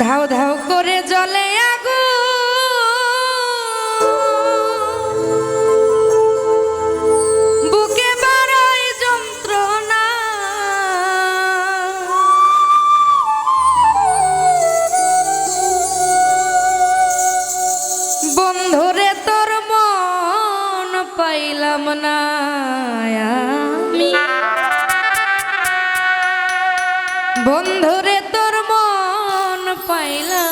ধাও ধাও করে জলে আগু। বুকে বাড়াই যন্ত্রণা। বন্ধুরে তোর মন পাইলাম না। বন্ধুরে তোর মন পাইলা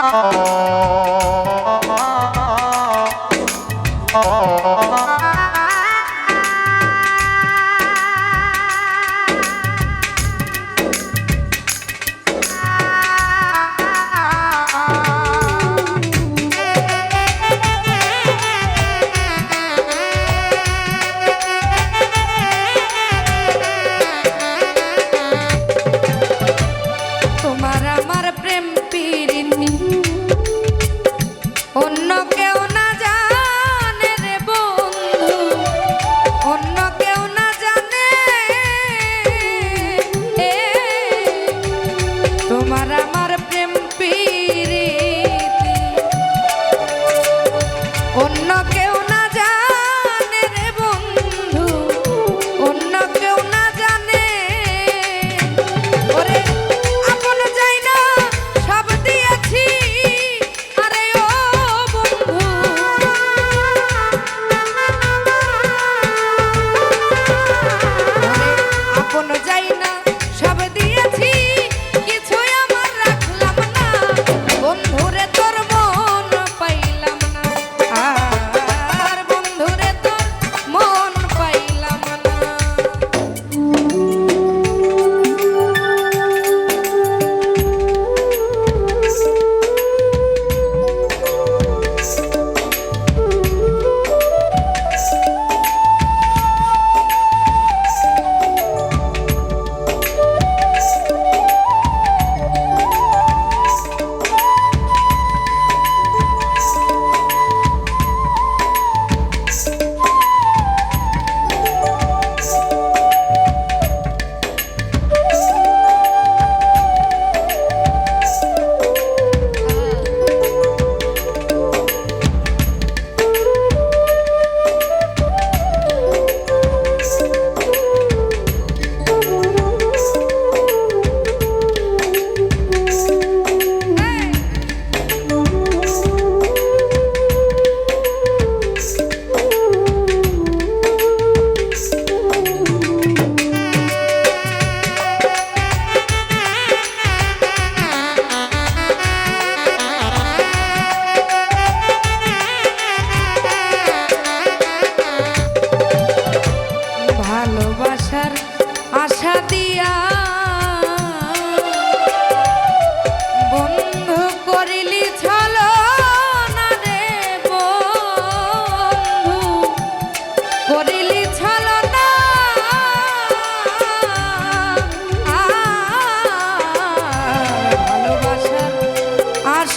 Oh.